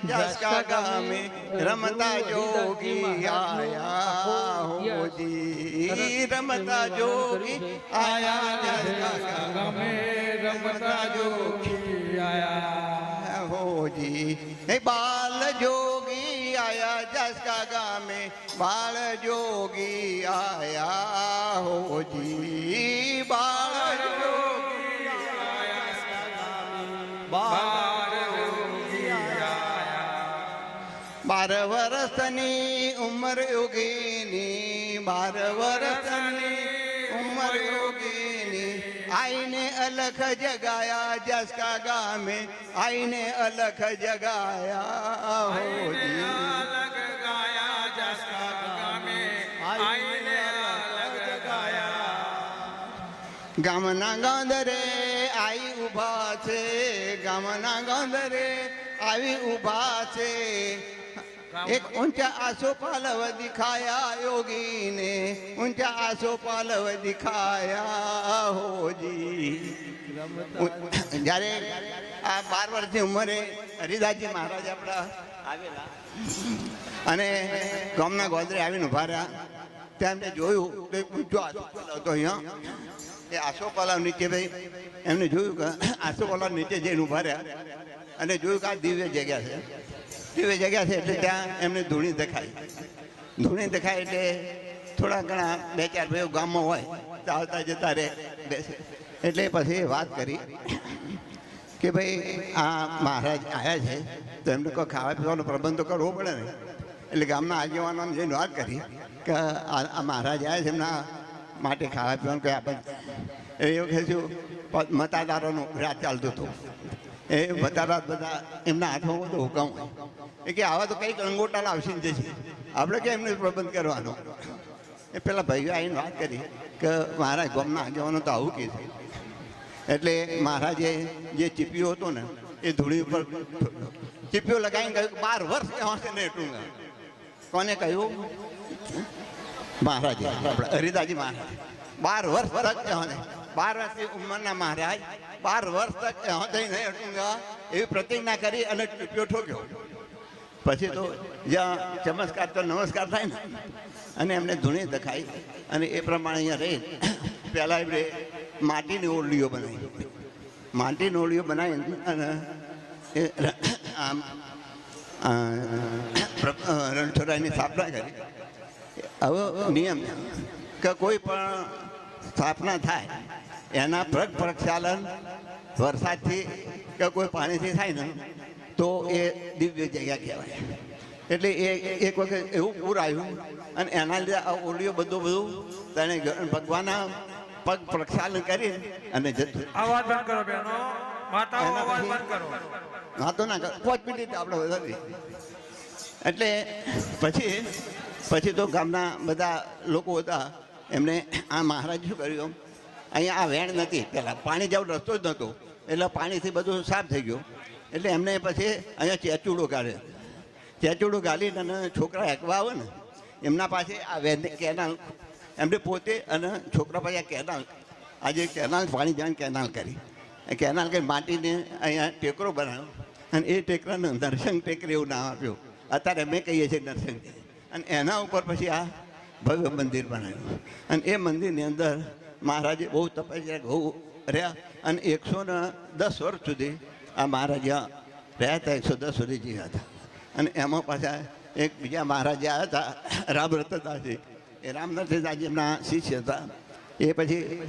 જસકા ગામે રમતા જોગી આયા હોજી રમતા જોગી આયા જસકા ગમે રમતા જોગી આયા હોજી હે બાલ જોગી આયા જસકા ગામે બાળ જોગી આયા હોજી વર્ષની ઉંમર યોગીની બાર વર્ષની ઉંમર યોગીની આઈને અલખ જગાયા જસકા ગામે આઈને અલખ જગાયા હોજી અલગ ગાયા જસકા ગામે આઈને અલગ ગાયા ગામના ગાંધરે આવી ઊભા છે ગામના ગાંધરે આવી ઊભા છે એક ઊંચા આસો પાલવ દિખાયા યોગીને, ઊંચા આસો પાલવ દિખાયા હોજી. જ્યારે આ બાર વર્ષની ઉંમરે હરિદાસજી મહારાજ આપણા આવેલા અને ગામના ગોદરે આવીને ઊભા રહ્યા, ત્યાં એમને જોયું કે ઊંચો આસો હતો અહીંયા. એ આસો પાલવ નીચે ભાઈ, એમને જોયું કે આસો પાલવ નીચે જઈને ઊભા રહ્યા અને જોયું કે આ દિવ્ય જગ્યા છે. દિવ્ય જગ્યા છે એટલે ત્યાં એમને ધૂણી દેખાય. ધૂણી દેખાય એટલે થોડા ઘણા બે ચાર ભાઈઓ ગામમાં હોય, ચાલતા જતા રહે, બેસે. એટલે પછી વાત કરી કે ભાઈ, આ મહારાજ આવ્યા છે, તો એમને કોઈ ખાવા પીવાનો પ્રબંધ તો કરવો પડે ને. એટલે ગામના આગેવાનોને જઈને વાત કરી કે આ મહારાજ આવ્યા છે, એમના માટે ખાવા પીવાનું કંઈ આપણે એ કહેશું મતાદારોનું રાત ચાલતું હતું. એ મતાદાર બધા એમના હાથમાં બધું હુકમ હોય. કે આવા તો કંઈક અંગોટા લાવશે ને જશે આપણે કે એમને પ્રબંધ કરવાનો? એ પેલા ભાઈઓ આવીને વાત કરી કે મહારાજ ગામના આગેવાનો તો આવું કે છે. એટલે મહારાજે જે ચીપિયો હતો ને, એ ધૂળી ઉપર ચીપિયો લગાવીને કહ્યું બાર વર્ષ કહેવાશે ને એટલું કોને કહ્યું? મહારાજે, આપણે હરિદાસજી મહારાજ. બાર વર્ષ વર્ષ કહેવાને બાર વર્ષની ઉંમરના મહારાજ, બાર વર્ષ તક કહેવાતી નહીં એટલું એવી પ્રતિજ્ઞા કરી અને ચીપિયો ઠોક્યો. પછી તો જ્યાં ચમત્કાર તો નમસ્કાર થાય ને, અને એમને ધૂણી દખાઈ અને એ પ્રમાણે અહીંયા રહી. પહેલાં એમણે માટીની ઓરડીઓ બનાવી. માટીની ઓરડીઓ બનાવી અને આમ રણછોડરાયની સ્થાપના કરી. હવે નિયમ કે કોઈ પણ સ્થાપના થાય. એના પ્રગ પ્રક્ષાલન વરસાદથી કે કોઈ પાણીથી થાય ને તો એ દિવ્ય જગ્યા કહેવાય. એટલે એ એક વખત એવું પૂર આવ્યું અને એના લીધે આ ઓરડીઓ બધું બધું તેને ભગવાનના પગ પ્રક્ષાલન કરી અને જતું અવાજ બંધ કરો બેનો. માતાઓ અવાજ બંધ કરો. હા તો ના પાંચ મિનિટ આપણે વધારી એટલે પછી પછી તો ગામના બધા લોકો હતા એમને આ મહારાજ શું કર્યું? અહીંયા આ વેણ નથી. પહેલાં પાણી જેવો રસ્તો જ નહોતો. એટલે પાણીથી બધું સાફ થઈ ગયું. એટલે એમને પછી અહીંયા ચેચુડો કાઢે ચેચુડો ગાલીને અને છોકરા એકવા આવે ને, એમના પાસે આ વેન કેનાલ. એમને પોતે અને છોકરા પાસે આ કેનાલ. આજે કેનાલ, પાણી જાણ કેનાલ કરી. એ કેનાલ કરી માટીને અહીંયા ટેકરો બનાવ્યો. અને એ ટેકરાને નરસંગ ટેકરી એવું નામ આપ્યું. અત્યારે અમે કહીએ છીએ નરસંગ અને એના ઉપર પછી આ ભવ્ય મંદિર બનાવ્યું. અને એ મંદિરની અંદર મહારાજે બહુ તપસ્યા, બહુ રહ્યા. અને એકસો ને દસ વર્ષ સુધી આ મહારાજ રહ્યા હતા, એકસો દસ સુધી જીવ્યા હતા. અને એમાં પાછા એક બીજા મહારાજ હતા રામરતદાસજી એ રામરતનદાસજી એમના શિષ્ય હતા. એ પછી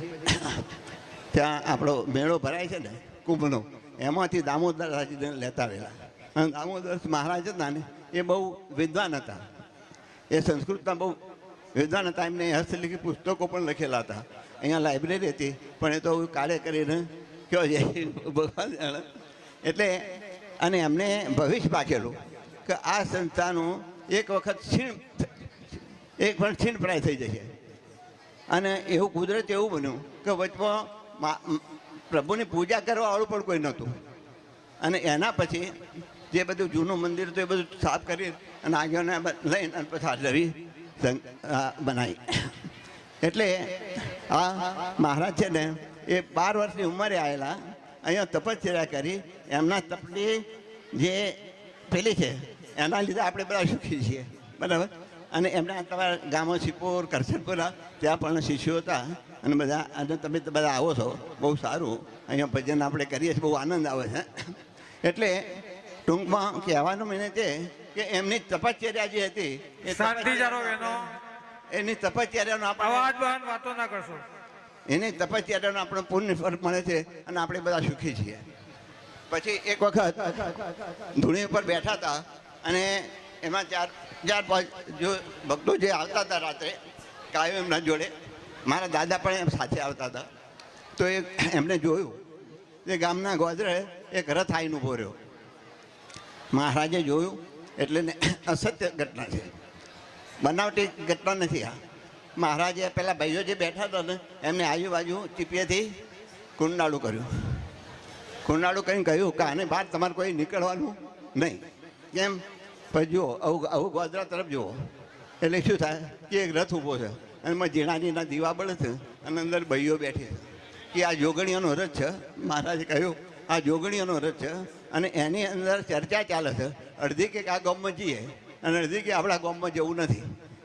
ત્યાં આપણો મેળો ભરાય છે ને, કુંભનો, એમાંથી દામોદરદાસજીને લેતા રહેલા અને દામોદર મહારાજ હતા ને, એ બહુ વિદ્વાન હતા. એ સંસ્કૃતના બહુ વિદ્વાન હતા એમને હસ્તલિખિત પુસ્તકો પણ લખેલા હતા. અહીંયા લાઇબ્રેરી હતી, પણ એ તો કાળે કરીને કયો જાય, ભગવાન જાણે. એટલે અને એમને ભવિષ્ય પાકેલું કે આ સંસ્થાનું એક વખત છીણ, એક પણ છીણ પ્રાય થઈ જશે. અને એવું કુદરત એવું બન્યું કે વચમાં પ્રભુની પૂજા કરવાવાળું પણ કોઈ નહોતું. અને એના પછી જે બધું જૂનું મંદિર હતું એ બધું સાફ કરી અને આગળને લઈને અને પછી હાજરી બનાવી. એટલે આ મહારાજ છે ને, એ બાર વર્ષની ઉંમરે આવેલા અહીંયા તપશ્ચર્યા કરી. એમના તપની જે પેલી છે, એના લીધે આપણે બધા સુખી છીએ. બરાબર? અને એમના તમારા ગામો સિપોર કરશનપુરા ત્યાં પણ શિષ્યો હતા. અને બધા, અને તમે બધા આવો છો. બહુ સારું. અહીંયા ભજન આપણે કરીએ છીએ. બહુ આનંદ આવે છે. એટલે ટૂંકમાં કહેવાનું મને તે કે એમની તપશ્ચર્યા જે હતી એ શાંતિ જાળવો એનો એની તપશ્ચર્યાનો આપણે અવાજ બંધ વાતો ના કરશો. એની તપસ્યાનો આપણો પુણ્ય ફળ મળે છે અને આપણે બધા સુખી છીએ. પછી એક વખત ધૂણી ઉપર બેઠા હતા અને એમાં ચાર ચાર પાંચ જો ભક્તો જે આવતા હતા રાત્રે કાયમ એમના જોડે મારા દાદા પણ એમ સાથે આવતા હતા. તો એ એમણે જોયું એ ગામના ગોદરે એક રથ આવીને ઊભો રહ્યો. મહારાજે જોયું એટલે અસત્ય ઘટના છે. બનાવટી ઘટના નથી આ. મહારાજે પેલા ભાઈઓ જે બેઠા હતા ને, એમને આજુબાજુ ચીપિયાથી કુંડાળું કર્યું. કુંડાળું કરીને કહ્યું કે આને બહાર તમારે કોઈ નીકળવાનું નહીં. કેમ? પછી જુઓ, આવું આવું ગોધરા તરફ જુઓ. એટલે શું થાય? કે એક રથ ઊભો છે. અને એમાં ઝીણા ઝીણા દીવા બળે છે. અને અંદર ભાઈઓ બેઠી છે. કે આ જોગણીઓનો રથ છે. મહારાજે કહ્યું આ જોગણીઓનો રથ છે. અને એની અંદર ચર્ચા ચાલે છે. અડધી કે આ ગામમાં જઈએ અને અડધી કે આપણા ગામમાં જવું નથી.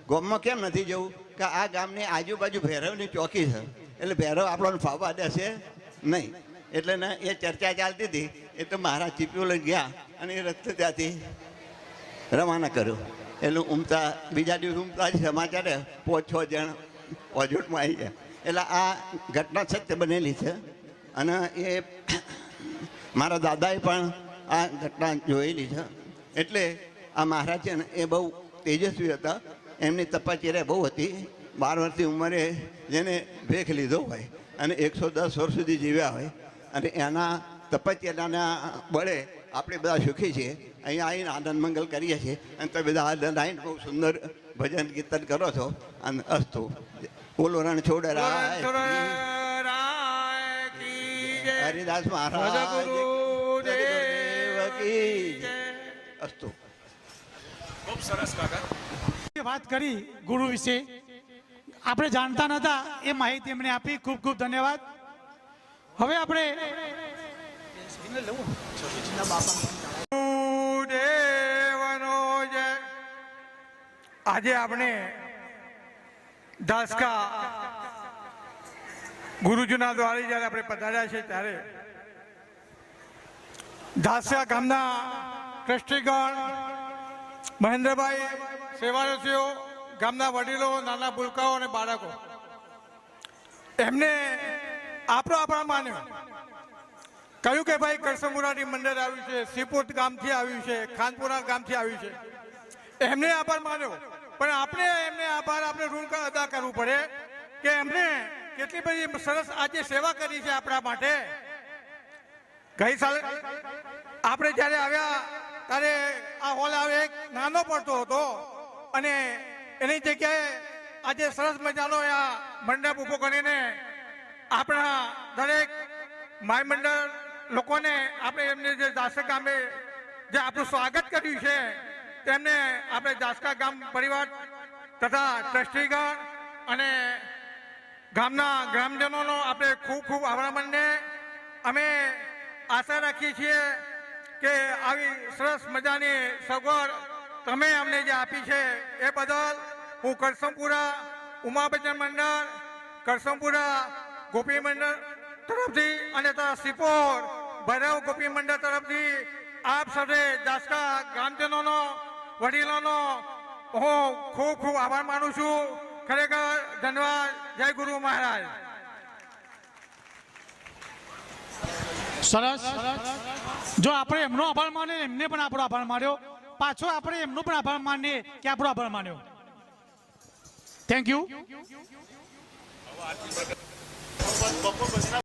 ગામમાં કેમ નથી જવું? કે આ ગામની આજુબાજુ ભૈરવની ચોકી છે. એટલે ભૈરવ આપણને ફાવવા દેશે નહીં. એટલે ને એ ચર્ચા ચાલતી હતી. એટલે મારા ચીપીઓ લઈ ગયા અને એ રસ્તે ત્યાંથી રવાના કર્યો. એટલે ઉમતા, બીજા દિવસ ઉમતા સમાચારે પાંચ, છ જણ ઓજોટમાં આવી ગયા. એટલે આ ઘટના સત્ય બનેલી છે. અને એ મારા દાદાએ પણ આ ઘટના જોયેલી છે. એટલે આ મહારાજ છે ને, એ બહુ તેજસ્વી હતા. એમની તપશ્ચર્યા બહુ હતી. બાર વર્ષની ઉંમરે જેને ભેખ લીધો હોય અને એકસો દસ વર્ષ સુધી જીવ્યા હોય અને એના તપશ્ચર્યાના બળે આપણે બધા સુખી છીએ. અહીંયા આવીને આનંદ મંગલ કરીએ છીએ. અને તમે બધા આનંદ આવીને બહુ સુંદર ભજન કીર્તન કરો છો. અને અસ્તુ. બોલો, રણ છોડ, રાય. હરિદાસ મહારાજ સદગુરુ સદગુરુદેવ કી જય. અસ્તુ. વાત કરી ગુરુ વિશે. આપણે જાણતા નતા એ માહિતી એમણે આપી. ખૂબ ખૂબ ધન્યવાદ. હવે આપણે આજે આપણે દાસકા ગુરુજીના દ્વારે જ્યારે આપણે પધાર્યા છે ત્યારે ધાસિયા ગામના ટ્રસ્ટીગણ, મહેન્દ્રભાઈ સેવારસીઓ, ગામના વડીલો, નાના ભૂલકાઓ અને બાળકો, એમને આપણો આપણા માન્યો. કહ્યું કે ભાઈ કરસમુરારી મંદિર આવ્યું છે, સિપોટ ગામથી આવ્યું છે, ખાનપુરા ગામથી આવ્યું છે. એમને આભાર માન્યો. પણ આપણે એમને આભાર આપણે ઋણ અદા કરવું પડે કે એમને કેટલી બધી સરસ આજે સેવા કરી છે આપણા માટે. ગઈ સાલે આપણે જ્યારે આવ્યા, ત્યારે આ હોલ આવે એક નાનો પડતો હતો અને એની જગ્યાએ આજે સરસ મજાનો આ મંડપ ઊભો કરીને આપણા દરેક માય મંડળ લોકોને આપણે એમને જે દાસકા ગામે જે આપણું સ્વાગત કર્યું છે, તેમને આપણે દાસકા ગામ પરિવાર તથા ટ્રસ્ટીગણ અને ગામના ગ્રામજનોનો આપણે ખૂબ ખૂબ આભાર માનીને અમે આશા રાખીએ છીએ કે આવી સરસ મજાની સગવડ તમે અમને જે આપી છે એ બદલ હું કરસમપુરા ઉમાભજન મંડળ, કરસમપુરા ગોપી મંડળ તરફથી અને તથા સિપોર ભૈરવ ગોપી મંડળ તરફથી આપ સૌને દાસકા ગ્રામજનોનો, વડીલોનો હું ખૂબ ખૂબ આભાર માનું છું. ખરેખર ધન્યવાદ જય ગુરુ મહારાજ. સરસ. જો આપણે એમનો આભાર માનીએ, એમને પણ આપણો આભાર માન્યો. પાછો આપણે એમનો પણ આભાર માનીએ કે આપણો આભાર માન્યો. Thank you